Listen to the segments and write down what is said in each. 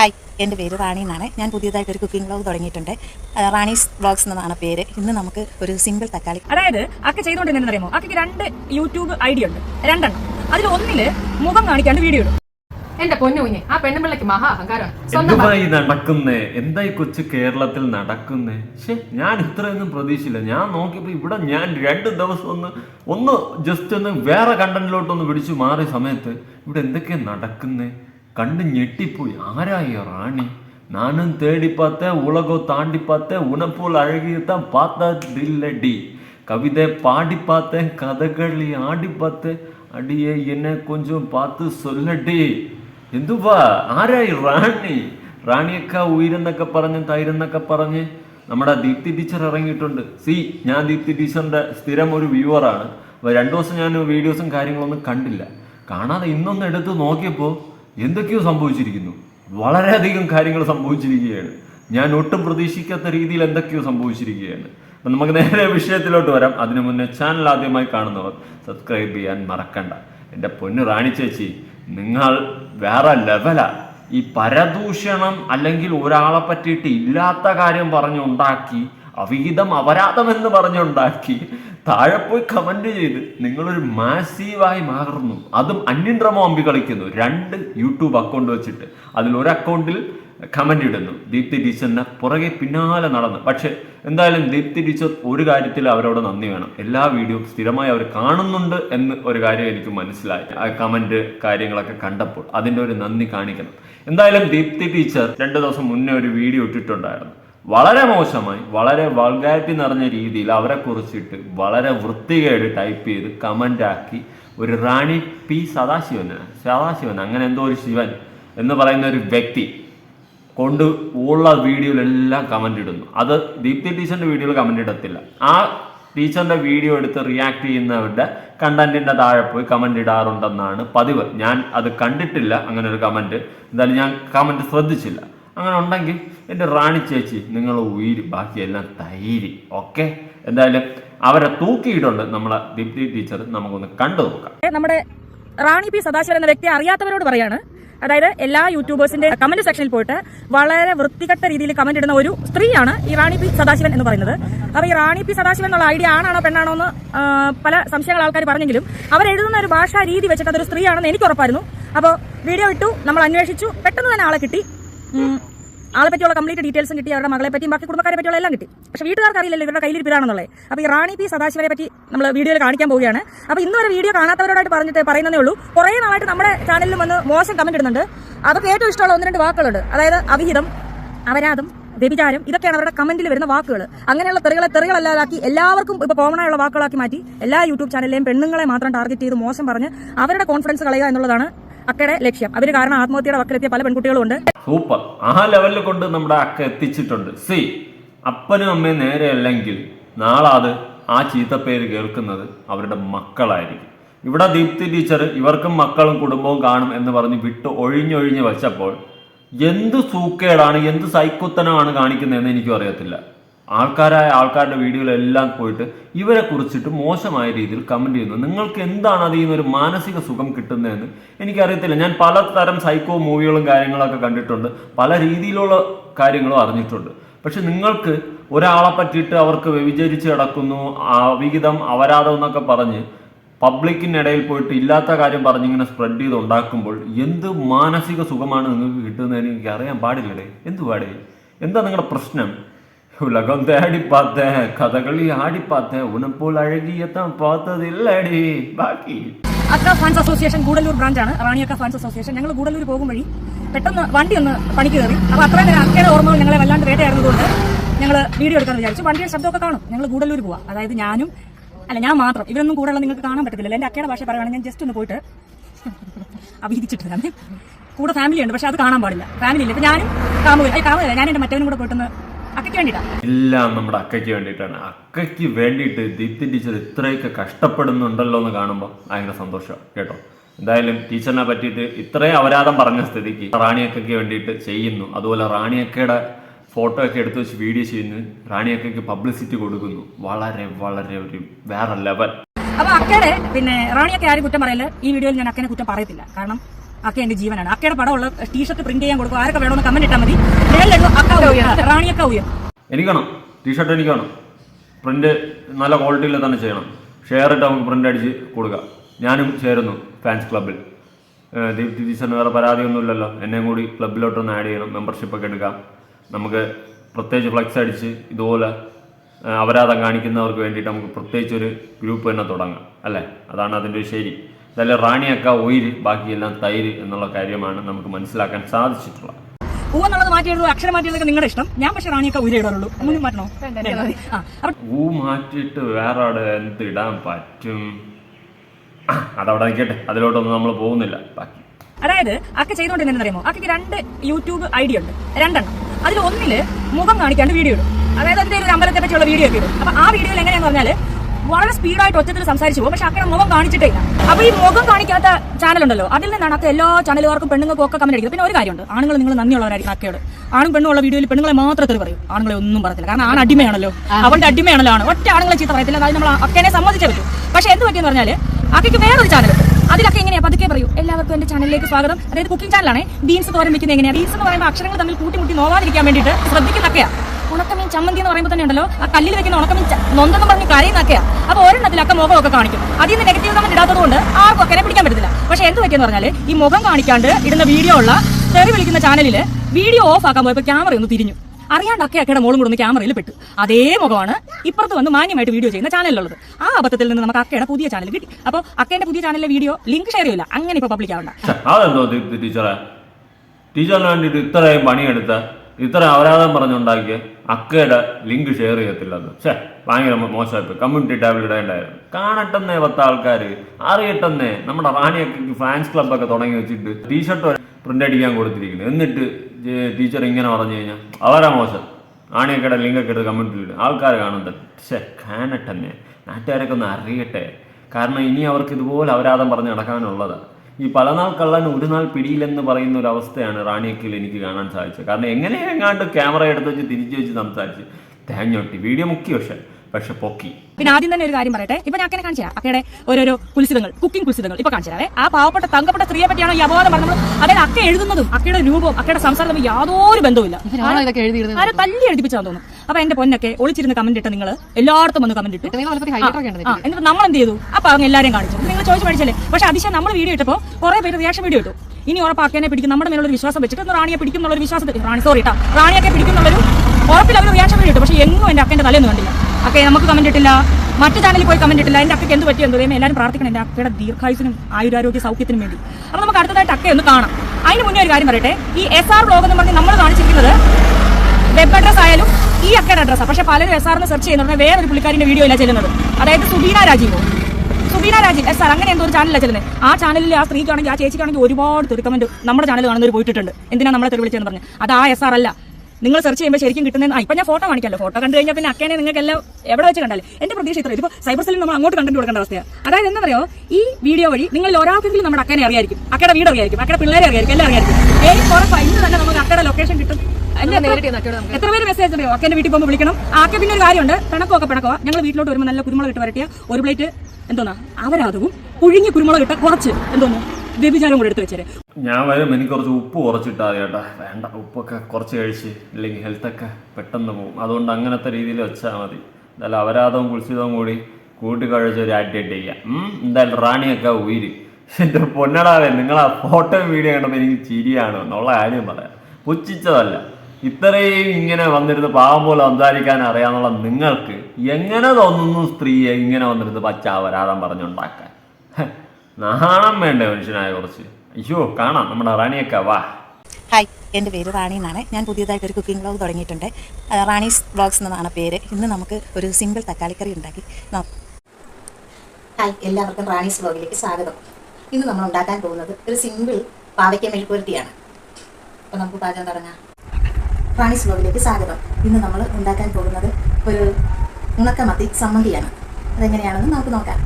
Hi എന്റെ പേര് റാണി എന്നാണ്. ഞാൻ പുതിയതായിട്ട് ഒരു കുക്കിംഗ് വ്ലോഗ് തുടങ്ങിയിട്ടുണ്ട്. റാണീസ് വ്ലോഗ്സ് എന്നതാണ് പേര്. ഇന്ന് നമുക്ക് ഒരു സിമ്പിൾ തക്കാളി അതായത് അക്ക ചെയ്തുകൊണ്ടിരുന്നത് അറിയാമോ? അക്കയ്ക്ക് രണ്ട് യൂട്യൂബ് ഐഡിയ ഉണ്ട്. രണ്ടെണ്ണം. അതിൽ ഒന്നിൽ മുഖം കാണിക്കാണ്ട് വീഡിയോ ഇടും. എന്റെ പൊന്നു കുഞ്ഞ് ആ പെണ്ണുമ്പിള്ളക്ക് മഹാ അഹങ്കാരം സ്വന്തം എന്തുവായി നടക്കുന്നേ? എന്തായി കൊച്ചു കേരളത്തിൽ നടക്കുന്നേ? ഞാൻ ഇത്രയൊന്നും പ്രതീക്ഷിച്ചില്ല. ഞാൻ നോക്കിയപ്പോ ഇവിടെ ഞാൻ രണ്ട് ദിവസം ഒന്ന് ഒന്ന് ജസ്റ്റ് ഒന്ന് വേറെ കണ്ടന്റിലോട്ടൊന്ന് പിടിച്ചു മാറിയ സമയത്ത് ഇവിടെ എന്തൊക്കെയാ നടക്കുന്നേ? കണ്ട് ഞെട്ടിപ്പോയി ആരായി റാണി നാനും തേടി പാത്തേ ഉലകോ താണ്ടി പാത്തേ ഉണപ്പോൾ അഴകിയത്താൻ പാത്തടി കവിത പാടി பார்த்தேன் കഥകളി ആടി பார்த்தேன் അടിയെ എന്നെ കൊഞ്ചും പാത്ത് സൊല്ലടി എന്തുവാ ആരായി റാണി റാണിയൊക്കെ ഉയരെന്നൊക്കെ പറഞ്ഞ് തൈരെന്നൊക്കെ പറഞ്ഞ് നമ്മുടെ ദീപ്തി ടീച്ചർ ഇറങ്ങിയിട്ടുണ്ട് സി ഞാൻ ദീപ്തി ടീച്ചറിന്റെ സ്ഥിരം ഒരു വ്യൂവറാണ് അപ്പോൾ രണ്ടു ദിവസം ഞാൻ വീഡിയോസും കാര്യങ്ങളൊന്നും കണ്ടില്ല കാണാതെ ഇന്നൊന്ന് എടുത്ത് നോക്കിയപ്പോൾ എന്തൊക്കെയോ സംഭവിച്ചിരിക്കുന്നു. വളരെയധികം കാര്യങ്ങൾ സംഭവിച്ചിരിക്കുകയാണ്. ഞാൻ ഒട്ടും പ്രതീക്ഷിക്കാത്ത രീതിയിൽ എന്തൊക്കെയോ സംഭവിച്ചിരിക്കുകയാണ്. അപ്പം നമുക്ക് നേരെ വിഷയത്തിലോട്ട് വരാം. അതിനു മുന്നേ ചാനൽ ആദ്യമായി കാണുന്നവർ സബ്സ്ക്രൈബ് ചെയ്യാൻ മറക്കണ്ട. എന്റെ പൊന്നു റാണി ചേച്ചി നിങ്ങൾ വേറെ ലെവലാ ഈ പരദൂഷണം അല്ലെങ്കിൽ ഒരാളെ പറ്റിയിട്ട് ഇല്ലാത്ത കാര്യം പറഞ്ഞുണ്ടാക്കി അവിഹിതം അപരാധം എന്ന് പറഞ്ഞുണ്ടാക്കി താഴെ പോയി കമന്റ് ചെയ്ത് നിങ്ങളൊരു മാസീവായി മാറുന്നു. അതും അന്യൻ ഡ്രമോ അമ്പി കളിക്കുന്നു. രണ്ട് യൂട്യൂബ് അക്കൗണ്ട് വെച്ചിട്ട്. അതിൽ ഒരു അക്കൗണ്ടിൽ കമന്റ് ഇടുന്നു. ദീപ്തി ടീച്ചറിന്റെ പുറകെ പിന്നാലെ നടന്നു. പക്ഷെ എന്തായാലും ദീപ്തി ടീച്ചർ ഒരു കാര്യത്തിൽ അവരോട് നന്ദി വേണം. എല്ലാ വീഡിയോ സ്ഥിരമായി അവർ കാണുന്നുണ്ട് എന്ന് ഒരു കാര്യം എനിക്ക് മനസ്സിലായി. ആ കമന്റ് കാര്യങ്ങളൊക്കെ കണ്ടപ്പോൾ അതിന്റെ ഒരു നന്ദി കാണിക്കണം. എന്തായാലും ദീപ്തി ടീച്ചർ രണ്ടു ദിവസം മുന്നേ ഒരു വീഡിയോ ഇട്ടിട്ടുണ്ടായിരുന്നു. വളരെ മോശമായി വളരെ വൾഗാരിറ്റി നിറഞ്ഞ രീതിയിൽ അവരെ കുറിച്ചിട്ട് വളരെ വൃത്തികേട് ടൈപ്പ് ചെയ്ത് കമന്റ് ആക്കി ഒരു റാണി പി സദാശിവന് സദാശിവൻ അങ്ങനെ എന്തോ ഒരു ശിവൻ എന്ന് പറയുന്ന ഒരു വ്യക്തി കൊണ്ട് ഉള്ള വീഡിയോയിലെല്ലാം കമന്റ് ഇടുന്നു. അത് ദീപ്തി ടീച്ചറിന്റെ വീഡിയോയിൽ കമന്റ് ഇടത്തില്ല. ആ ടീച്ചറിന്റെ വീഡിയോ എടുത്ത് റിയാക്ട് ചെയ്യുന്നവരുടെ കണ്ടന്റിന്റെ താഴെ പോയി കമന്റ് ഇടാറുണ്ടെന്നാണ് പതിവ്. ഞാൻ അത് കണ്ടിട്ടില്ല അങ്ങനെ ഒരു കമന്റ് എന്തായാലും ഞാൻ കമന്റ് ശ്രദ്ധിച്ചില്ല. അങ്ങനെ ഉണ്ടെങ്കിൽ എന്റെ റാണി ചേച്ചി നിങ്ങൾ ഉയിര് ബാക്കിയെല്ലാം തൈര് ഓക്കെ? എന്തായാലും അവരെ തൂക്കിയിട്ടുണ്ട് നമ്മളെ ദീപ്തി ടീച്ചർ. നമുക്കൊന്ന് കണ്ടു നോക്കാം. നമ്മുടെ റാണി പി സദാശിവൻ എന്ന വ്യക്തി അറിയാത്തവരോട് പറയാണ്. അതായത് എല്ലാ യൂട്യൂബേഴ്സിന്റെ കമന്റ് സെക്ഷനിൽ പോയിട്ട് വളരെ വൃത്തികെട്ട രീതിയിൽ കമന്റ് ഇടുന്ന ഒരു സ്ത്രീയാണ് ഈ റാണി പി സദാശിവൻ എന്ന് പറയുന്നത്. അപ്പൊ ഈ റാണി പി സദാശിവൻ എന്നുള്ള ഐഡിയ ആണാണോ പെണ്ണാണോ എന്ന് പല സംശയങ്ങൾ ആൾക്കാർ പറഞ്ഞെങ്കിലും അവർ എഴുതുന്ന ഒരു ഭാഷാ രീതി വെച്ചിട്ട് അതൊരു സ്ത്രീയാണെന്ന് എനിക്ക് ഉറപ്പായിരുന്നു. അപ്പോൾ വീഡിയോ ഇട്ടു നമ്മൾ അന്വേഷിച്ചു. പെട്ടെന്ന് തന്നെ ആളെ കിട്ടി. ആളെ പറ്റിയുള്ള കംപ്ലീറ്റ് ഡീറ്റെയിൽസും കിട്ടി അവരുടെ മകളെ പറ്റിയും ബാക്കി കുടുംബക്കാരെ പറ്റിയുള്ള എല്ലാം കിട്ടി. പക്ഷേ വീട്ടുകാർക്ക് അറിയില്ലല്ലോ ഇവരുടെ കയ്യിൽ പിരാണെന്നുള്ളത് അപ്പോൾ ഈ റാണി പി സദാശിവരെ പറ്റി നമ്മൾ വീഡിയോയിൽ കാണിക്കാൻ പോവുകയാണ്. അപ്പോൾ ഇന്ന് വരെ വീഡിയോ കാണാത്തവരോടായിട്ട് പറഞ്ഞിട്ട് പറയുന്നതേ ഉള്ളൂ. കുറേ നാളായിട്ട് നമ്മുടെ ചാനലിൽ വന്ന് മോശം കമന്റ് ഇടുന്നുണ്ട്. അവർക്ക് ഏറ്റവും ഇഷ്ടമുള്ള ഒന്ന് രണ്ട് വാക്കുകളുണ്ട്. അതായത് അവിഹിതം അപരാധം വ്യഭിചാരം ഇതൊക്കെയാണ് അവരുടെ കമന്റിൽ വരുന്ന വാക്കുകൾ അങ്ങനെയുള്ള തെറികളെ തെറികളല്ലാതാക്കി എല്ലാവർക്കും ഇപ്പോൾ കോമണായുള്ള വാക്കുകളാക്കി മാറ്റി എല്ലാ യൂട്യൂബ് ചാനലിലെയും പെണ്ണുങ്ങളെ മാത്രം ടാർഗറ്റ് ചെയ്ത് മോശം പറഞ്ഞ് അവരുടെ കോൺഫിഡൻസ് കളയുക എന്നുള്ളതാണ് അക്കയുടെ ലക്ഷ്യം. അവർ കാരണം ആത്മഹത്യയുടെ വക്കിലെത്തിയ പല പെൺകുട്ടികളും ഉണ്ട്. സൂപ്പർ. ആ ലെവലിൽ കൊണ്ട് നമ്മുടെ അക്ക എത്തിച്ചിട്ടുണ്ട്. സി അപ്പനും അമ്മയും നേരെ അല്ലെങ്കിൽ നാളെ അത് ആ ചീത്തപ്പേര് കേൾക്കുന്നത് അവരുടെ മക്കളായിരിക്കും. ഇവിടെ ദീപ്തി ടീച്ചർ ഇവർക്കും മക്കളും കുടുംബവും കാണും എന്ന് പറഞ്ഞ് വിട്ട് ഒഴിഞ്ഞൊഴിഞ്ഞ് വെച്ചപ്പോൾ എന്ത് സൂക്കേടാണ് എന്ത് സൈക്കുത്തനമാണ് കാണിക്കുന്നതെന്ന് എനിക്കും അറിയത്തില്ല. ആൾക്കാരായ ആൾക്കാരുടെ വീഡിയോയിലെല്ലാം പോയിട്ട് ഇവരെ കുറിച്ചിട്ട് മോശമായ രീതിയിൽ കമന്റ് ചെയ്യുന്നു. നിങ്ങൾക്ക് എന്താണ് അതിൽ നിന്ന് ഒരു മാനസിക സുഖം കിട്ടുന്നതെന്ന് എനിക്കറിയത്തില്ല. ഞാൻ പലതരം സൈക്കോ മൂവികളും കാര്യങ്ങളൊക്കെ കണ്ടിട്ടുണ്ട്. പല രീതിയിലുള്ള കാര്യങ്ങളും അറിഞ്ഞിട്ടുണ്ട്. പക്ഷെ നിങ്ങൾക്ക് ഒരാളെ പറ്റിയിട്ട് അവർക്ക് വ്യഭിചരിച്ച് കിടക്കുന്നു അവിഹിതം അപരാധം എന്നൊക്കെ പറഞ്ഞ് പബ്ലിക്കിനിടയിൽ പോയിട്ട് ഇല്ലാത്ത കാര്യം പറഞ്ഞിങ്ങനെ സ്പ്രെഡ് ചെയ്ത് ഉണ്ടാക്കുമ്പോൾ എന്ത് മാനസിക സുഖമാണ് നിങ്ങൾക്ക് കിട്ടുന്നതെന്ന് എനിക്ക് അറിയാൻ പാടില്ലടേ. എന്ത് പാടേ? എന്താ നിങ്ങളുടെ പ്രശ്നം? ഉലകം തേടിപ്പാത്തേ കഥകളി ആടിപ്പാത്തേ ഉനപ്പോൾ பார்த்தது പാത്തതില്ലടി ബാക്കി അക്ക ഫാൻസ് അസോസിയേഷൻ ഗൂഡല്ലൂർ ബ്രാഞ്ചാണ് റാണി അക്ക ഫാൻസ് അസോസിയേഷൻ ഞങ്ങൾ ഗൂഡല്ലൂർ പോകും വഴി പെട്ടെന്ന് വണ്ടി ഒന്ന് പണിക്ക് കയറി. അപ്പോൾ അത്രയും നേരം അക്കയുടെ ഓർമ്മകൾ ഞങ്ങളെ വല്ലാണ്ട് വേട്ടയായിരുന്നതുകൊണ്ട് ഞങ്ങൾ വീഡിയോ എടുക്കാൻ വിചാരിച്ചു. വണ്ടിയുടെ ശബ്ദമൊക്കെ കാണും. ഞങ്ങൾ ഗൂഡല്ലൂർ പോവാം. അതായത് ഞാനും അല്ല ഞാൻ മാത്രം. ഇവരൊന്നും കൂടെയുള്ള നിങ്ങൾക്ക് കാണാൻ പറ്റത്തില്ല എന്റെ അക്കയുടെ ഭാഷ പറയുകയാണെങ്കിൽ ഞാൻ ജസ്റ്റ് ഒന്ന് പോയിട്ട് അഭിഹിച്ചിട്ട് കൂടെ ഫാമിലി ഉണ്ട് പക്ഷെ അത് കാണാൻ പാടില്ല. ഫാമിലി ഇല്ല. ഇപ്പൊ ഞാനും കാമുകൻ. ഞാൻ എന്റെ മറ്റവനും കൂടെ പോയിട്ടൊന്ന് വേണ്ടിയിട്ടാണ് എല്ലാം നമ്മുടെ അക്കയ്ക്ക് വേണ്ടിയിട്ടാണ്. അക്കയ്ക്ക് വേണ്ടിയിട്ട് ദീപ്തി ടീച്ചർ ഇത്രയൊക്കെ കഷ്ടപ്പെടുന്നുണ്ടല്ലോ എന്ന് കാണുമ്പോൾ ഭയങ്കര സന്തോഷം കേട്ടോ. എന്തായാലും ടീച്ചറിനെ പറ്റിയിട്ട് ഇത്രയും അപരാധം പറഞ്ഞ സ്ഥിതിക്ക് റാണിയക്കയ്ക്ക് വേണ്ടിയിട്ട് ചെയ്യുന്നു. അതുപോലെ റാണിയക്കയുടെ ഫോട്ടോ ഒക്കെ എടുത്തു വെച്ച് വീഡിയോ ചെയ്യുന്നു. റാണിയക്കയ്ക്ക് പബ്ലിസിറ്റി കൊടുക്കുന്നു. വളരെ വളരെ ഒരു വേറെ ലെവൽ. അപ്പൊ അക്കയുടെ പിന്നെ റാണിയൊക്കെ ആരും കുറ്റം പറയില്ല? ഈ വീഡിയോയിൽ ഞാൻ അക്കനെ കുറ്റം പറയത്തില്ല. കാരണം അക്ക എന്റെ ജീവനാണ്. അക്കയുടെ പടമുള്ള ടീഷർട്ട് പ്രിന്റ് ചെയ്യാൻ കൊടുക്കും. ആരൊക്കെ വേണമെന്ന് കമന്റ് ഇട്ടാൽ മതി. അക്ക ഉയർ റാണിയൊക്കെ ഉയർ എനിക്കണം ടീഷർട്ട് എനിക്കണം പ്രിന്റ് നല്ല ക്വാളിറ്റിയിൽ തന്നെ ചെയ്യണം. ഷെയർ ഇട്ട് നമുക്ക് പ്രിന്റ് അടിച്ച് കൊടുക്കാം. ഞാനും ചേരുന്നു ഫാൻസ് ക്ലബിൽ ദീപ്തി ടീച്ചറിന് വേറെ പരാതിയൊന്നുമില്ലല്ലോ. എന്നെയും കൂടി ക്ലബിലോട്ടൊന്ന് ആഡ് ചെയ്യണം. മെമ്പർഷിപ്പ് ഒക്കെ എടുക്കാം. നമുക്ക് പ്രത്യേകിച്ച് ഫ്ലക്സ് അടിച്ച് ഇതുപോലെ അപരാധം കാണിക്കുന്നവർക്ക് വേണ്ടിയിട്ട് നമുക്ക് പ്രത്യേകിച്ച് ഒരു ഗ്രൂപ്പ് തന്നെ തുടങ്ങാം. അല്ലേ? അതാണ് അതിന്റെ ശരി. അതല്ല റാണിയൊക്കെ ഒയിര് ബാക്കിയെല്ലാം തൈര് എന്നുള്ള കാര്യമാണ് നമുക്ക് മനസ്സിലാക്കാൻ സാധിച്ചിട്ടുള്ളത്. ഊ എന്നുള്ളത് മാറ്റി എഴുതുക അക്ഷരം മാറ്റി എഴുതുക നിങ്ങളുടെ ഇഷ്ടം. ഞാൻ പക്ഷെ റാണിയൊക്കെ ഉയരിടാറുള്ളൂ അങ്ങനെ മാറ്റണോ? ഊ മാറ്റിയിട്ട് വേറെ അവിടെ എന്ത് ഇടാൻ പറ്റും? അതവിടെ നിൽക്കട്ടെ. അതിലോട്ടൊന്നും നമ്മൾ പോകുന്നില്ല. ബാക്കി. അതായത് അക്ക ചെയ്തുകൊണ്ടിരുന്നത് അറിയുമോ അക്കയ്ക്ക് രണ്ട് യൂട്യൂബ് ഐഡിയ ഉണ്ട്. രണ്ടെണ്ണം. അതിൽ ഒന്നിൽ മുഖം കാണിക്കാണ്ട് വീഡിയോ ഇടും. അതായത് അതിന്റെ ഒരു അമ്പലത്തെ പറ്റിയുള്ള വീഡിയോ ഒക്കെ ഇടും. അപ്പൊ ആ വീഡിയോയിൽ എങ്ങനെയാന്ന് പറഞ്ഞാൽ വളരെ സ്പീഡായിട്ട് ഒറ്റത്തിൽ സംസാരിച്ചു പോകും. പക്ഷെ അക്കടെ മുഖം കാണിച്ചിട്ടേ ഇല്ല. അപ്പൊ ഈ മുഖം കാണിക്കാത്ത ചാനൽ ഉണ്ടല്ലോ അതിൽ നിന്നാണ് അക്ക എല്ലാ ചാനലുകാർക്കും പെണ്ണുങ്ങൾക്കും ഒക്കെ കമന്റ് അടിക്കുന്നത്. പിന്നെ ഒരു കാര്യമുണ്ട്. ആണുങ്ങൾ നിങ്ങൾ നന്ദിയുള്ളവരായിരിക്കും അക്കയോട്. ആണും പെണ്ണും ഉള്ള വീഡിയോയിൽ പെണ്ണുങ്ങളെ മാത്രം തെറി പറയും. ആണുങ്ങളെ ഒന്നും പറയത്തില്ല. കാരണം ആണ് അടിമയാണല്ലോ. അവളുടെ അടിമയാണല്ലോ. ആണ് ഒറ്റ ആണുങ്ങളെ ചീത്ത പറയത്തില്ല. അതായത് നമ്മൾ അക്കനെ സമ്മതിച്ചേ പറ്റും. പക്ഷെ എന്ത് പറ്റിയെന്ന് പറഞ്ഞാൽ അക്കയ്ക്ക് വേറൊരു ചാനൽ അതിലൊക്കെ എങ്ങനെയാ? പതുക്കെ പറയൂ. എല്ലാവർക്കും എന്റെ ചാനലിലേക്ക് സ്വാഗതം. അതായത് കുക്കിംഗ് ചാനലാണ്. ബീൻസ് തോരൻ വെക്കുന്നത് എങ്ങനെയാണ് ബീൻസ് എന്ന് പറയുമ്പോൾ അക്ഷരങ്ങൾ തമ്മിൽ കൂട്ടിമുട്ടി നോവാതിരിക്കാൻ വേണ്ടിയിട്ട് ശ്രദ്ധിക്കുന്നൊക്കെയാ ഉണക്കമീൻ ചമ്മന്തി എന്ന് പറയുമ്പോൾ തന്നെ ഉണ്ടല്ലോ ആ കല്ലിൽ വെക്കുന്ന ഉണക്കമീൻ നൊന്തെന്ന് പറഞ്ഞ് കരയുന്നൊക്കെയാ അപ്പോൾ ഒരെണ്ണത്തിൽ അക്ക മുഖമൊക്കെ കാണിക്കും. അതിൽ നിന്ന് നെഗറ്റീവ് കമന്റ് ഇടാത്തത് കൊണ്ട് ആർക്കും അക്കനെ പിടിക്കാൻ പറ്റത്തില്ല. പക്ഷേ എന്ത് പറ്റിയെന്ന് പറഞ്ഞാൽ ഈ മുഖം കാണിക്കാണ്ട് ഇടുന്ന വീഡിയോ ഉള്ള തെറി വിളിക്കുന്ന ചാനലിൽ വീഡിയോ ഓഫ് ആക്കാൻ പോയപ്പോൾ ക്യാമറ ഒന്ന് തിരിഞ്ഞു. അറിയാണ്ട് അക്ക അക്കയുടെ മോളും കൂടുന്ന ക്യാമറയിൽ പെട്ടു. അതേ മുഖമാണ് ഇപ്പുറത്ത് വന്ന് മാന്യമായിട്ട് വീഡിയോ ചെയ്യുന്ന ചാനലിലുള്ളത് ആ അബദ്ധത്തിൽ നിന്ന് നമുക്ക് അക്കയുടെ പുതിയ ചാനൽ കിട്ടി. അപ്പോൾ അക്കേന്റെ പുതിയ ചാനലിലെ വീഡിയോ ലിങ്ക് ഷെയർ ചെയ്യില്ല അങ്ങനെ ഇപ്പോൾ പബ്ലിക് ആവണ്ട. ടീച്ചറെ ടീച്ചറിന് വേണ്ടിയിട്ട് ഇത്രയും പണിയെടുത്ത ഇത്ര അപരാധം പറഞ്ഞുണ്ടാക്കിയ അക്കയുടെ ലിങ്ക് ഷെയർ ചെയ്യത്തില്ലെന്ന് ഛേ ഭയങ്കര മോശമായിപ്പോയി. കമ്മ്യൂണിറ്റി ടാബിൽ ഇടേണ്ടായിരുന്നു. കാണട്ടെന്നേ പത്ത് ആൾക്കാർ അറിയട്ടെന്നേ നമ്മുടെ റാണിയൊക്കെ ഫാൻസ് ക്ലബ്ബൊക്കെ തുടങ്ങി വെച്ചിട്ട് ടീഷർട്ട് പ്രിന്റ് അടിക്കാൻ കൊടുത്തിരിക്കുന്നു. എന്നിട്ട് ടീച്ചർ ഇങ്ങനെ പറഞ്ഞു കഴിഞ്ഞാൽ വളരെ മോശം. ആണിയൊക്കെയുടെ ലിങ്കൊക്കെ എടുത്ത് കമ്മ്യൂണിറ്റിയിൽ ആൾക്കാർ കാണുന്നത് ഛേ കാണട്ടെന്നെ. നാട്ടുകാരൊക്കെ ഒന്ന് അറിയട്ടെ. കാരണം ഇനി അവർക്ക് ഇതുപോലെ അപരാധം പറഞ്ഞ് നടക്കാനുള്ളതാണ് ഈ പല നാൾ കള്ളൻ ഒരു നാൾ പിടിയില്ലെന്ന് പറയുന്ന ഒരു അവസ്ഥയാണ് റാണിയക്കിൽ എനിക്ക് കാണാൻ സാധിച്ചത്. കാരണം എങ്ങനെ എങ്ങാണ്ട് ക്യാമറ എടുത്ത് വെച്ച് തിരിച്ചു വെച്ച് സംസാരിച്ച്. തേഞ്ഞൊട്ടി വീഡിയോ മുക്കി പക്ഷെ പക്ഷെ പൊക്കി. പിന്നെ ആദ്യം തന്നെ ഒരു കാര്യം പറയട്ടെ. ഇപ്പൊ ഞാൻ അക്കനെ കാണിച്ചു അക്കയുടെ ഓരോരോ കുൽസിതങ്ങൾ കുക്കിംഗ് കുൽസിതങ്ങൾ ഇപ്പൊ കാണിച്ചു തരാവേ ആ പാവപ്പെട്ട തങ്കപ്പെട്ട സ്ത്രീയെ പറ്റിയാണോ ഈ അപവാദം പറഞ്ഞത്? അതായത് അക്ക എഴുതുന്നതും അക്കയുടെ രൂപവും അക്കയുടെ സംസാരം തമ്മിൽ യാതൊരു ബന്ധവുമില്ല. ഇല്ല ഇതൊക്കെ എഴുതിയിരുന്നത്? ആരും തല്ലി എഴുതിപ്പിച്ചാന്ന് തോന്നുന്നു. അപ്പൊ എന്റെ പൊന്നൊക്കെ ഒളിച്ചിരുന്ന് കമന്റ് ഇട്ട് നിങ്ങൾ എല്ലായിടത്തും വന്ന് കമന്റ് ഇട്ടു. എന്നിട്ട് നമ്മൾ എന്ത് ചെയ്തു? അപ്പൊ അങ്ങ് എല്ലാരും കാണിച്ചു. നിങ്ങൾ ചോദിച്ചു പഠിച്ചല്ലേ പക്ഷെ അതിശയം നമ്മൾ വീഡിയോ ഇട്ടപ്പോൾ കുറെ പേര് റിയാക്ഷൻ വീഡിയോ ഇട്ടു. ഇനി ഉറപ്പാക്കിയെ പിടിക്കും. നമ്മുടെ മേലുള്ള ഒരു വിശ്വാസം വെച്ചിട്ട് റാണിയെ പിടിക്കും എന്നുള്ള ഒരു വിശ്വാസത്തിൽ റാണി സോറി കേട്ടോ റാണിയൊക്കെ പിടിക്കും എന്നുള്ളൊരു ഉറപ്പിൽ അവർ റിയാക്ഷൻ വീഡിയോ ഇട്ടു. പക്ഷെ എങ്ങും എന്റെ അക്കന്റെ തലയൊന്നും കണ്ടില്ല. അക്കെ നമുക്ക് കമന്റ് ഇട്ടില്ല. മറ്റു ചാനലിൽ പോയി കമന്റ് ഇട്ടില്ല. എന്റെ അക്കയ്ക്ക് എന്ത് പറ്റി എന്തോ എല്ലാവരും പ്രാർത്ഥിക്കണം. എന്റെ അക്കയുടെ ദീർഘായുസിനും ആയുരാരോഗ്യ സൗഖ്യത്തിനും വേണ്ടി. അപ്പൊ നമുക്ക് അടുത്തതായിട്ട് അക്കെ ഒന്ന് കാണാം. അതിന് മുന്നേ ഒരു കാര്യം പറയട്ടെ. ഈ എസ് ആർ ബ്ലോഗ് എന്ന് പറഞ്ഞ് നമ്മൾ കാണിച്ചിരിക്കുന്നത് വെബ് അഡ്രസ് ആയാലും ഈ അക്കയുടെ അഡ്രസ്സാണ് പക്ഷെ പലരും എസ് ആറിന് സെർച്ച് ചെയ്യുന്നത് വേറൊരു പുള്ളിക്കാരിന്റെ വീഡിയോ അല്ല ചെല്ലുന്നത്. അതായത് സുബീന രാജീവ്. സുബീന രാജീവ് എസ് ആർ അങ്ങനെ എന്തോ ഒരു ചാനലിലാണ് ചെല്ലുന്നത് ആ ചാനലിൽ ആ സ്ത്രീക്കാണെങ്കിൽ ആ ചേച്ചിക്കാണെങ്കിൽ ഒരുപാട് തെറിക്കമെന്റ് നമ്മുടെ ചാനൽ കാണുന്നവർ പോയിട്ടുണ്ട്. എന്തിനാണ് നമ്മളെ തെറി വിളിച്ചെന്ന് പറഞ്ഞു. അത് ആ എസ് ആർ അല്ല. നിങ്ങൾ സെർച്ച് ചെയ്യുമ്പോൾ ശരിക്കും കിട്ടുന്ന ഇപ്പൊ ഞാൻ ഫോട്ടോ കാണിക്കാമല്ലോ ഫോട്ടോ കണ്ടു കഴിഞ്ഞാൽ പിന്നെ അക്കേനെ നിങ്ങൾക്ക് എല്ലാം എവിടെ വെച്ച് കണ്ടാലും. എന്റെ പ്രതീക്ഷ ഇത്ര. ഇതിപ്പോ സൈബർ സെല്ലിൽ നമ്മൾ അങ്ങോട്ട് കണ്ടു കൊടുക്കേണ്ട അവസ്ഥയാണ് അതായത് എന്താ പറയുക ഈ വീഡിയോ വഴി നിങ്ങൾ ഒരാൾക്കെങ്കിലും നമ്മുടെ അക്കനെ അറിയായിരിക്കും. അക്കയുടെ വീട് അറിയായിരിക്കും. അക്കടെ പിള്ളേരെ അറിയായിരിക്കും. എല്ലാം അറിയായിരിക്കും. ഏയ് ഉറപ്പാണ് ഇന്ന് തന്നെ നമുക്ക് അക്കയുടെ ലൊക്കേഷൻ കിട്ടും. എത്ര- പേര് മെസ്സേജ് അറിയോ അക്കന്റെ വീട്ടിൽ പോകുമ്പോൾ വിളിക്കണം. ആക്കെ പിന്നെ ഒരു കാര്യമുണ്ട്. പിണക്കമൊക്കെ പിണക്കോ ഞങ്ങൾ വീട്ടിലോട്ട് വരുമ്പോൾ നല്ല കുരുമുളക് ഇട്ട് വരട്ടിയ ഒരു പ്ലേറ്റ് എന്തോന്നാ? അവരാധവും പുഴുങ്ങി കുരുമുളക് ഇട്ട് കുറച്ച് എന്തോന്നു? വ്യഭിചാരം കൂടെ എടുത്ത് വെച്ചേരെ. ഞാൻ വരും. എനിക്ക് കുറച്ച് ഉപ്പ് കുറച്ചിട്ടാ ചേട്ടാ വേണ്ട ഉപ്പൊക്കെ കുറച്ച് കഴിച്ച് ഇല്ലെങ്കിൽ ഹെൽത്തൊക്കെ പെട്ടെന്ന് പോകും. അതുകൊണ്ട് അങ്ങനത്തെ രീതിയിൽ വെച്ചാൽ മതി. എന്തായാലും അപരാധവും കുളിച്ചതും കൂടി കൂട്ടി കഴിച്ച് ഒരു ആക്ടിവേറ്റ് ചെയ്യാം എന്തായാലും റാണിയൊക്കെ ഉയിര്. എന്റെ പൊന്നടാവേ നിങ്ങൾ ആ ഫോട്ടോ വീഡിയോ കണ്ടപ്പോൾ എനിക്ക് ചിരിയാണ്. എന്നുള്ള കാര്യം പറയാം. പുച്ഛിച്ചതല്ല. ഇത്രയും ഇങ്ങനെ വന്നിരുന്ന് പാവം പോലെ സംസാരിക്കാൻ അറിയാന്നുള്ള നിങ്ങൾക്ക് എങ്ങനെ തോന്നുന്നു സ്ത്രീയെ ഇങ്ങനെ വന്നിരുന്ന് പച്ച അപരാധം പറഞ്ഞുണ്ടാക്കാൻ? നാണം വേണ്ട മനുഷ്യനായ കുറച്ച്. അയ്യോ കാണാം. നമ്മുടെ റാണിയൊക്കെ വാ. ഹായ് എന്റെ പേര് റാണി എന്നാണ്. ഞാൻ പുതിയതായിട്ട് ഒരു കുക്കിംഗ് വ്ളോഗ് തുടങ്ങിയിട്ടുണ്ട്. റാണീസ് വ്ളോഗ്സ് എന്നതാണ് പേര്. ഇന്ന് നമുക്ക് ഒരു സിമ്പിൾ തക്കാളിക്കറി ഉണ്ടാക്കി ഹായ് എല്ലാവർക്കും റാണീസ് വ്ളോഗിലേക്ക് സ്വാഗതം. ഇന്ന് നമ്മൾ ഉണ്ടാക്കാൻ പോകുന്നത് ഒരു സിമ്പിൾ പാവയ്ക്ക മെഴുക്കുവരട്ടിയാണ് അപ്പോൾ നമുക്ക് പാചകം തുടങ്ങാം. റാണീസ് വ്ളോഗിലേക്ക് സ്വാഗതം. ഇന്ന് നമ്മൾ ഉണ്ടാക്കാൻ പോകുന്നത് ഒരു ഉണക്കമത്തി സമ്മതിയാണ് അതെങ്ങനെയാണെന്ന് നമുക്ക് നോക്കാം.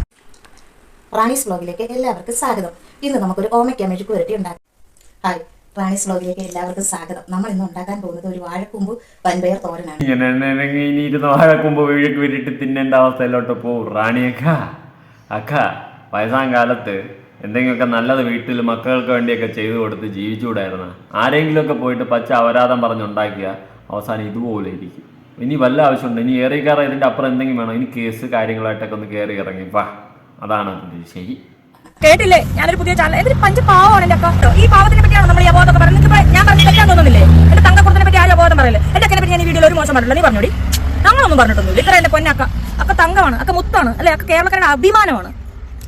റാണീസ് ബ്ലോഗിലേക്ക് എല്ലാവർക്കും സ്വാഗതം. ഇന്ന് നമുക്കൊരു ഓമയ്ക്ക മെഴുക്കുവരട്ടി ഉണ്ടാക്കാം. ഹായ് റാണീസ് ബ്ലോഗിലേക്ക് എല്ലാവർക്കും സ്വാഗതം. നമ്മൾ ഇന്ന് ഉണ്ടാക്കാൻ പോകുന്നത് ഒരു വാഴക്കൂമ്പ് വൻപയർ തോരനാണ്. ഇനി ഇരുന്ന് വാഴക്കുമ്പോ വീഴക്ക് വിരിട്ട് തിന്നേണ്ട അവസ്ഥയിലോട്ട് പോവും. റാണിയക്ക അക്ക വയസ്സാം കാലത്ത് എന്തെങ്കിലുമൊക്കെ നല്ലത് വീട്ടിൽ മക്കൾക്ക് വേണ്ടിയൊക്കെ ചെയ്തു കൊടുത്ത് ജീവിച്ചുകൂടായിരുന്ന? ആരെങ്കിലുമൊക്കെ പോയിട്ട് പച്ച അപരാധം പറഞ്ഞുണ്ടാക്കിയ അവസാനം ഇതുപോലെ ഇരിക്കും. ഇനി വല്ല ആവശ്യമുണ്ട്? ഇനി ഏറി കയറാൻ ഇതിന്റെ അപ്പുറം എന്തെങ്കിലും വേണം? ഇനി കേസ് കാര്യങ്ങളായിട്ടൊക്കെ ഒന്ന് കയറി ഇറങ്ങി. വാ. അതാണ് ശരി. കേട്ടില്ലേ? ഞാനൊരു പുതിയ ചാനൽ എന്തൊരു പഞ്ച പാവമാണ് എന്റെ അക്ക ഈ പാവത്തിനെ പറ്റിയാണ് നമ്മൾ ഈ അബോധം പറയുന്നത് നിങ്ങൾക്ക് ഞാൻ പറഞ്ഞു തെറ്റാൻ തോന്നുന്നില്ലേ? എന്റെ തങ്കക്കുടത്തിനെ പറ്റി ആരും അബോധം പറയില്ല? എന്റെ അക്കനെ പറ്റി ഞാൻ ഈ വീഡിയോയിൽ ഒരു മോശം പറഞ്ഞില്ല നീ പറഞ്ഞോടി. ഞങ്ങളൊന്നും പറഞ്ഞിട്ടൊന്നുമില്ല. ഇത്ര എന്റെ പൊന്നക്ക. അക്ക തങ്കമാണ്. അക്ക മുത്താണ്. അല്ലെ? അക്ക കേരളക്കാരുടെ അഭിമാനമാണ്.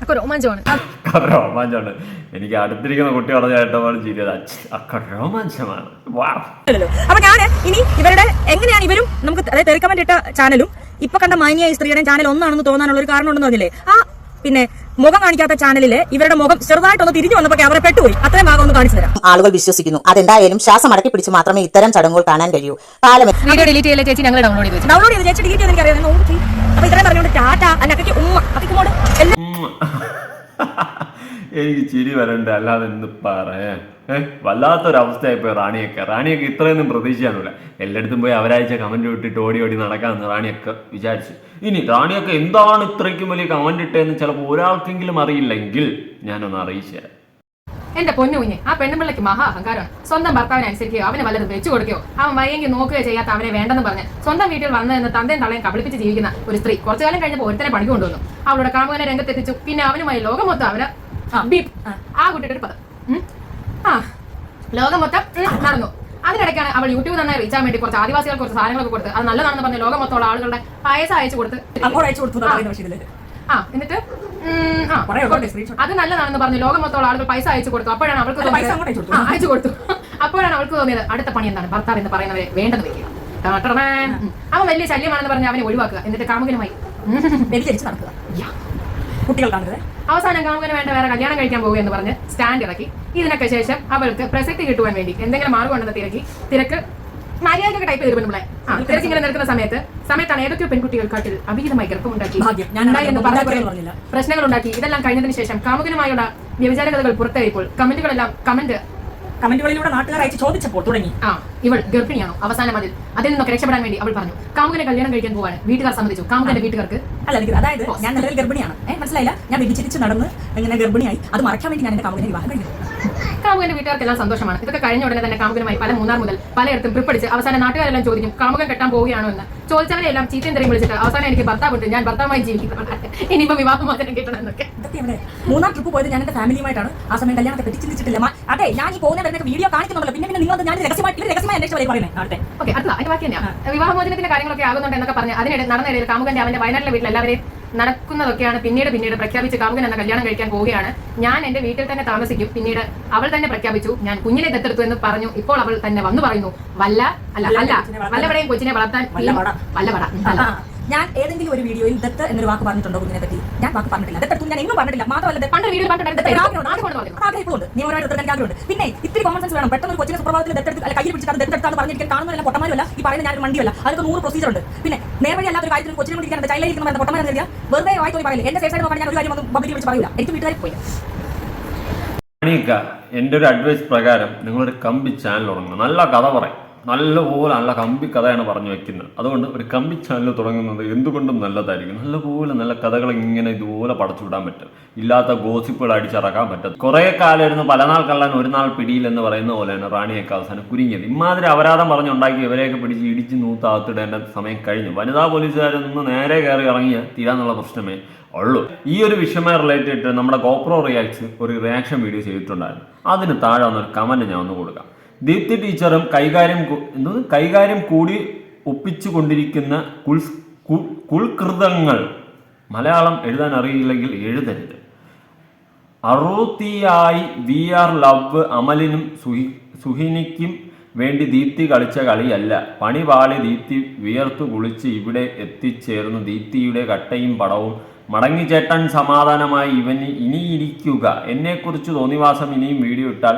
അക്ക രോമാഞ്ചമാണ്. രോമാഞ്ചമാണ്. എനിക്ക് അടുത്തിരിക്കുന്ന കുട്ടികളെ ചിരിയത് അക്ക രോമാഞ്ചമാണ്. അപ്പൊ ഞാൻ ഇനി ഇവരുടെ എങ്ങനെയാണ് ഇവരും നമുക്ക് അതായത് തെറിക്കമന്റ് ഇട്ട ചാനലും ഇപ്പൊ കണ്ട മാന്യായ സ്ത്രീയുടെ ചാനൽ ഒന്നാണെന്ന് തോന്നാനുള്ള ഒരു കാരണം ഉണ്ടെന്ന് പറഞ്ഞില്ലേ? ആ പിന്നെ മുഖം കാണിക്കാത്ത ചാനലിൽ ഇവരുടെ മുഖം ചെറുതായിട്ടൊന്ന് തിരിഞ്ഞു വന്നപ്പോൾ അവരെ പെട്ടുപോയി. അത്രയും ഭാഗം ഒന്ന് കാണിച്ചു തരാം. ആളുകൾ വിശ്വസിക്കുന്നു. അതെന്തായാലും ശ്വാസം അടക്കി പിടിച്ച് മാത്രമേ ഇത്തരം ചടങ്ങുകൾ കാണാൻ കഴിയൂ. കാലം വീഡിയോ ഡിലീറ്റ് ചെയ്യില്ല ചേച്ചി? ഞങ്ങൾ ഡൗൺലോഡ് ചെയ്ത് ഡൗൺലോഡ് ചെയ്ത്. ചേച്ചി ഡിലീറ്റ് ചെയ്ത് അപ്പൊ ഇത്രയും പറഞ്ഞുകൊണ്ട് ടാറ്റ ഉമ്മ അക്കയ്ക്കുമോട് എല്ലാം ഉം. എനിക്ക് ചിരി വരണ്ട അല്ലാതെ എന്ത് പറയാ ഏഹ് വല്ലാത്തൊരവസ്ഥയായിപ്പോയി റാണിയൊക്കെ. റാണിയൊക്കെ ഇത്രയൊന്നും പ്രതീക്ഷിക്കാനില്ല എല്ലായിടത്തും പോയി അവരാഴ്ച കമന്റ് ഇട്ടിട്ട് ഓടി ഓടി നടക്കാമെന്ന് റാണിയൊക്കെ വിചാരിച്ചു. ഇനി റാണിയൊക്കെ എന്താണ് ഇത്രയ്ക്കും വലിയ കമന്റ് ഇട്ടതെന്ന് ചിലപ്പോൾ ഒരാൾക്കെങ്കിലും അറിയില്ലെങ്കിൽ ഞാനൊന്ന് അറിയിച്ചു തരാം. എന്റെ പൊന്നു കുഞ്ഞ് ആ പെണ്ണുപിള്ളയ്ക്ക് മഹാ അഹങ്കാരമാണ്. സ്വന്തം ഭർത്താവിനെ അനുസരിക്കുകയോ അവന് വല്ലതും വെച്ചു കൊടുക്കുകയോ അവൻ വയ്യെങ്കിൽ നോക്കുകയോ ചെയ്യാത്ത അവനെ വേണ്ടെന്ന് പറഞ്ഞ് സ്വന്തം വീട്ടിൽ വന്നു എന്ന് തന്തയും തളയും കബളിപ്പിച്ച് ജീവിക്കുന്ന ഒരു സ്ത്രീ കുറച്ചു കാലം കഴിഞ്ഞപ്പോൾ ഒരുത്തനെ പണിക്ക് കൊണ്ടുവന്നു. അവളുടെ കാമുകനെ രംഗത്തെത്തിച്ചു. പിന്നെ അവനുമായി ലോകം മൊത്തം അവന് ബീപ്. ആ കുട്ടിയുടെ ഒരു പദം. ഉം. ആ ലോകം മൊത്തം ഉം, നടന്നു. അതിനിടയ്ക്കാണ് അവൾ യൂട്യൂബ് നന്നായി റീച്ചാൻ വേണ്ടി കുറച്ച് ആദിവാസികൾക്ക് കുറച്ച് സാധനങ്ങളൊക്കെ കൊടുത്ത് അത് നല്ലതാണെന്ന് പറഞ്ഞ് ലോകം മൊത്തമുള്ള ആളുകളുടെ പായസം അയച്ചു കൊടുത്ത് അയച്ചു കൊടുത്തു ആ. എന്നിട്ട് ഉം, ആ, screenshot. അത് നല്ലതാണെന്ന് പറഞ്ഞു ലോകം മൊത്തമുള്ള ആളുകൾ പൈസ അയച്ചു കൊടുത്തു. അപ്പോഴാണ് അവൾക്ക് അല്ല, പൈസ തോന്നിയത് അങ്ങോട്ട് അയച്ചു കൊടുത്തു. ആ, അയച്ചു കൊടുത്തു. അപ്പോഴാണ് അവൾക്ക് തോന്നിയത് അടുത്ത പണി എന്താണ്? ഭർത്താവ് എന്ന് പറയുന്നവരെ വേണ്ടെന്ന് വെക്കുക. ഉം. അവൻ വലിയ ശല്യമാണെന്ന് പറഞ്ഞ് അവനെ ഒഴിവാക്കുക. എന്നിട്ട് കാമുകനുമായി നടക്കുക. യാ. കുട്ടികൾ കാണുന്നത്. അവസാനം കാമുകന് വേണ്ട വേറെ കല്യാണം കഴിക്കാൻ പോകുക എന്ന് പറഞ്ഞ് സ്റ്റാൻഡ് ഇറക്കി. ഇതിനൊക്കെ ശേഷം അവൾക്ക് പ്രസക്തി കിട്ടുവാൻ വേണ്ടി എന്തെങ്കിലും മാർഗം ഉണ്ടെന്ന് തിരക്കി. തിരക്ക് മര്യാദയൊക്കെ ടൈപ്പ് ചെയ്ത് നമ്മളെ ആ തിരക്ക് ഇങ്ങനെ നിൽക്കുന്ന സമയത്ത് സമയത്താണ് ഏതൊക്കെയോ അഭിഹിതമായി ഗർഭമുണ്ടാക്കി. ഞാൻ ഉണ്ടായി എന്ന് ഉണ്ടാക്കി. പ്രശ്നങ്ങൾ ഉണ്ടാക്കി ഇതെല്ലാം കഴിഞ്ഞതിന് ശേഷം കാമുകനുമായുള്ള വ്യഭിചാര കഥകൾ പുറത്തേറിയപ്പോൾ കമന്റുകളെല്ലാം കമന്റ് കമന്റുകളിലൂടെ നാട്ടുകാർ അയച്ച് ചോദിച്ചപ്പോൾ തുടങ്ങി. ആ ഇവൾ ഗർഭിണിയാണോ? അവസാനം അതിൽ അതിൽ നിന്നൊക്കെ രക്ഷപ്പെടാൻ വേണ്ടി അവൾ പറഞ്ഞു. കാമുകനെ കല്യാണം കഴിക്കാൻ പോവാണ്. വീട്ടുകാർ സമ്മതിച്ചു. കാമുകന്റെ വീട്ടുകാർക്ക്? അല്ല എനിക്ക് അതായത് ഞാൻ നിലവിൽ ഗർഭിണിയാണ്. ഏഹ് മനസ്സിലായില്ല? ഞാൻ വ്യതിചരിച്ച് നടന്ന് ഇങ്ങനെ ഗർഭിണിയായി. അത് മറക്കാൻ വേണ്ടി ഞാൻ എന്റെ കാമുകനെ വിവാഹം കഴിഞ്ഞു. കാമുകന്റെ വീട്ടുകാർക്കെല്ലാം സന്തോഷമാണ്. ഇതൊക്കെ കഴിഞ്ഞ ഉടനെ തന്നെ കാമുകനുമായി പല മൂന്നാർ മുതൽ പലയിടത്തും പ്രിപ്പടിച്ച് അവസാനം നാട്ടുകാരെല്ലാം ചോദിക്കും കാമുകൻ കെട്ടാൻ പോവുകയാണോ എന്ന്? ചോദിച്ചവരെ എല്ലാം ചീത്തയും തെറിയും വിളിച്ചിട്ട് അവസാനം എനിക്ക് ഭർത്താവ് ഉണ്ട് ഞാൻ ഭർത്താവുമായി ജീവിക്കുന്നതാണ് ഇനിയിപ്പോ വിവാഹമോചനം കിട്ടണം എന്നൊക്കെ. മൂന്നാർ ട്രിപ്പ് പോയത് ഞാൻ എന്റെ ഫാമിലിയുമായിട്ടാണ്. ആ സമയം കല്യാണത്തെ പറ്റി ചിന്തിച്ചിട്ടില്ല. അതെ ഞാൻ ഈ പോകുന്ന വരുന്ന വീഡിയോ കാണിക്കുന്നുണ്ടല്ലോ. പിന്നെ പിന്നെ നിങ്ങൾ ഞാൻ രഹസ്യമായിട്ട് രഹസ്യമായി അന്വേഷിച്ചു പറയുന്നത് അടുത്തെ ഓക്കെ അടുത്ത അതിന്റെ ബാക്കി തന്നെയാണ് വിവാഹമോചനത്തിന്റെ കാര്യങ്ങളൊക്കെ ആകുന്നുണ്ട് എന്നൊക്കെ പറഞ്ഞ് അതിനിടെ നടന്നിടയിൽ കാമുകന്റെ അവന്റെ വയനാട്ടിലെ വീട്ടിൽ എല്ലാവരെയും നടക്കുന്നതൊക്കെയാണ് പിന്നീട് പിന്നീട് പ്രഖ്യാപിച്ച് കാമുകൻ എന്ന കല്യാണം കഴിക്കാൻ പോവുകയാണ്. ഞാൻ എന്റെ വീട്ടിൽ തന്നെ താമസിക്കും. പിന്നീട് അവൾ തന്നെ പ്രഖ്യാപിച്ചു. ഞാൻ കുഞ്ഞിനെ ദത്തെടുത്തു എന്ന് പറഞ്ഞു. ഇപ്പോൾ അവൾ തന്നെ വന്നു പറയുന്നു. വല്ല അല്ല അല്ല വല്ലവടെയും കൊച്ചിനെ വളർത്താൻ വല്ലവട. ഞാൻ ഏതെങ്കിലും ഒരു വീഡിയോയിൽ ദത്ത് എന്നൊരു വാക്ക് പറഞ്ഞിട്ടുണ്ടോ കുഞ്ഞിനെ പറ്റി ഞാൻ വാക്ക് പറഞ്ഞിട്ടില്ല. ദത്തെടുത്തു ഞാൻ എങ്ങും പറഞ്ഞിട്ടില്ല. മാത്രമല്ല പണ്ട് വീഡിയോ ആഗ്രഹമുണ്ട് നീ പറഞ്ഞു ആഗ്രഹമുണ്ട്. പിന്നെ ഇത്തിരി കോമൺ സെൻസ് വേണം. പെട്ടെന്ന് ഒരു കൊച്ചിനെ സുപ്രഭാതത്തിൽ ദത്തെടുത്ത് അല്ല കയ്യിൽ പിടിച്ചിട്ട് ദത്തെടുത്താണ് പറഞ്ഞിരിക്കാൻ കാണുന്നതല്ല പൊട്ടന്മാരല്ല. ഈ പറയുന്ന ഞാൻ മണ്ടിയല്ല. അതൊക്കെ നൂറ് പ്രൊസീജർ ഉണ്ട്. പിന്നെ നേർവഴി അല്ലാത്ത ഒരു കാര്യത്തിൽ കൊച്ചിനെ കൊണ്ടിരിക്കാൻ ചൈലയിൽ ഇരിക്കുന്ന പൊട്ടന്മാരെ കരുതിയാൽ വെറുതെ വായി തോന്നി പറയില്ല. എന്റെ സേഫ് സൈഡ് നോക്കാൻ ഞാൻ ഒരു കാര്യം ഒന്നും പബ്ലിക് വിളിച്ച് പറയില്ല എനിക്ക് വീട്ടുകാരെ പോയി എന്റെ എന്റെ ഒരു അഡ്വൈസ് പ്രകാരം നിങ്ങളൊരു കമ്പി ചാനൽ തുടങ്ങണം. നല്ല കഥ പറയും. നല്ലപോലെ നല്ല കമ്പി കഥയാണ് പറഞ്ഞു വെക്കുന്നത്. അതുകൊണ്ട് ഒരു കമ്പി ചാനൽ തുടങ്ങുന്നത് എന്തുകൊണ്ടും നല്ലതായിരിക്കും. നല്ലപോലെ നല്ല കഥകൾ ഇങ്ങനെ ഇതുപോലെ പടച്ചു വിടാൻ പറ്റും. ഇല്ലാത്ത ഗോസിപ്പുകൾ അടിച്ചിറക്കാൻ പറ്റും. കുറേ കാലമായിരുന്നു പല നാൾ കള്ളൻ ഒരു നാൾ പിടിയിൽ എന്ന് പറയുന്ന പോലെയാണ് റാണിയൊക്കെ അവസാനം കുരുങ്ങിയത്. ഇമാതിരി അപരാധം പറഞ്ഞുണ്ടാക്കി ഇവരെയൊക്കെ പിടിച്ച് ഇടിച്ച് നൂത്താത്തിടേണ്ട സമയം കഴിഞ്ഞു. വനിതാ പോലീസുകാരൊന്ന് നേരെ കയറി ഇറങ്ങിയ തീരാന്നുള്ള പ്രശ്നമേ ഉള്ളൂ. ഈ ഒരു വിഷയമായി റിലേറ്റഡ് നമ്മുടെ ഗോപ്രോ റിയാക്ട്സ് ഒരു റിയാക്ഷൻ വീഡിയോ ചെയ്തിട്ടുണ്ടായിരുന്നു. അതിന് താഴെ ഒരു കമന്റ് ഞാൻ ഒന്ന് കൊടുക്കാം. ദീപ്തി ടീച്ചറും കൈകാര്യം കൈകാര്യം കൂടി ഒപ്പിച്ചു കൊണ്ടിരിക്കുന്ന കുൽ കുൽകൃതങ്ങൾ മലയാളം എഴുതാൻ അറിയില്ലെങ്കിൽ എഴുതരുത്. അറുതിയായി വി ആർ ലവ് അമലിനും സുഹി സുഹിനിക്കും വേണ്ടി ദീപ്തി കളിച്ച കളിയല്ല. പണി പാളി ദീപ്തി വിയർത്തു കുളിച്ച് ഇവിടെ എത്തിച്ചേർന്നു. ദീപ്തിയുടെ കട്ടയും പടവും. മടങ്ങി ചേട്ടൻ സമാധാനമായി ഇവന് ഇനിയിരിക്കുക. എന്നെക്കുറിച്ച് തോന്നിവാസം ഇനിയും വീഡിയോ ഇട്ടാൽ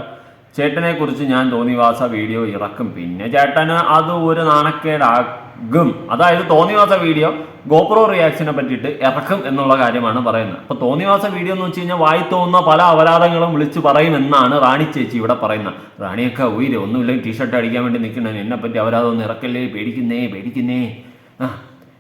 ചേട്ടനെ കുറിച്ച് ഞാൻ തോന്നിവാസ വീഡിയോ ഇറക്കും. പിന്നെ ചേട്ടന് അത് ഒരു നാണക്കേടാകും. അതായത് തോന്നിവാസ വീഡിയോ ഗോപ്രോ റിയാക്ഷനെ പറ്റിയിട്ട് ഇറക്കും എന്നുള്ള കാര്യമാണ് പറയുന്നത്. അപ്പൊ തോന്നിവാസ വീഡിയോ എന്ന് വെച്ച് കഴിഞ്ഞാൽ വായി തോന്നുന്ന പല അപരാധങ്ങളും വിളിച്ചു പറയുമെന്നാണ് റാണി ചേച്ചി ഇവിടെ പറയുന്നത്. റാണിയൊക്കെ ഉയരെ ഒന്നുമില്ലെങ്കിൽ ടീഷർട്ട് അടിക്കാൻ വേണ്ടി നിൽക്കണേ. എന്നെ പറ്റി അപരാധം ഒന്നും ഇറക്കല്ലേ? പേടിക്കുന്നേ പേടിക്കുന്നേ. ആ.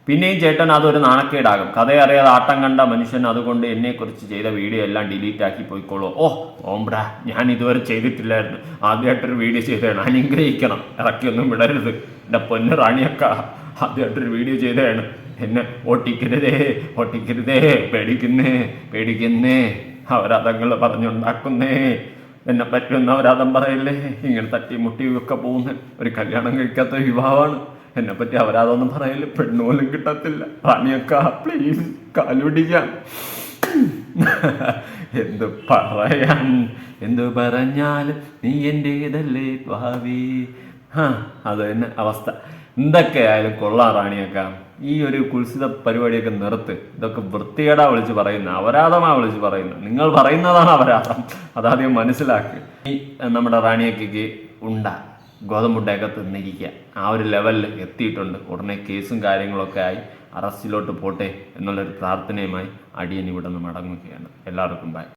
പിന്നെയും ചേട്ടൻ അതൊരു നാണക്കേടാകും. കഥയറിയാതെ ആട്ടം കണ്ട മനുഷ്യൻ അതുകൊണ്ട് എന്നെക്കുറിച്ച് ചെയ്ത വീഡിയോ എല്ലാം ഡിലീറ്റ് ആക്കി പോയിക്കോളൂ. ഓ ഓംബ്ര ഞാൻ ഇതുവരെ ചെയ്തിട്ടില്ലായിരുന്നു. ആദ്യമായിട്ടൊരു വീഡിയോ ചെയ്തതാണ്. അനുഗ്രഹിക്കണം. ഇറക്കിയൊന്നും വിടരുത്. എന്റെ പൊന്ന് റാണിയക്ക ആദ്യമായിട്ടൊരു വീഡിയോ ചെയ്തതാണ്. എന്നെ ഓട്ടിക്കരുതേ ഓട്ടിക്കരുതേ പേടിക്കുന്നേ പേടിക്കുന്നേ അവരതങ്ങൾ പറഞ്ഞുണ്ടാക്കുന്നേ. എന്നെ പറ്റുന്ന അവരതം പറയില്ലേ? ഇങ്ങനെ തട്ടി മുട്ടി ഒക്കെ പോകുന്ന ഒരു കല്യാണം കഴിക്കാത്ത വിവാഹമാണ്. എന്നെ പറ്റി അവരാതൊന്നും പറയില്ല പെണ്ണു പോലും കിട്ടത്തില്ല റാണിയക്ക പ്ലീസ് കാലുപിടിക്കാൻ എന്ത് പറയാൻ? എന്ത് പറഞ്ഞാലും നീ എന്റെ ഇതല്ലേ ഭാവി? ആ അത് തന്നെ അവസ്ഥ. എന്തൊക്കെയായാലും കൊള്ളാ കൊള്ളാം റാണിയൊക്കെ ഈ ഒരു കുൽസിത പരിപാടിയൊക്കെ നിർത്ത്. ഇതൊക്കെ വൃത്തികേടാ വിളിച്ച് പറയുന്ന അപരാധമാ വിളിച്ച് പറയുന്നത് നിങ്ങൾ പറയുന്നതാണ് അപരാധം. അതാദ്യം മനസ്സിലാക്കുക ഈ നമ്മുടെ റാണിയൊക്കെ ഉണ്ട. ഗോതമ്പുണ്ടയൊക്കെ തിന്നിരിക്കുക. ആ ഒരു ലെവലിൽ എത്തിയിട്ടുണ്ട്. ഉടനെ കേസും കാര്യങ്ങളൊക്കെ ആയി. അറസ്റ്റിലോട്ട് പോട്ടെ എന്നുള്ളൊരു പ്രാർത്ഥനയുമായി അടിയൻ ഇവിടെ നിന്ന് മടങ്ങുകയാണ്. എല്ലാവർക്കും ബൈ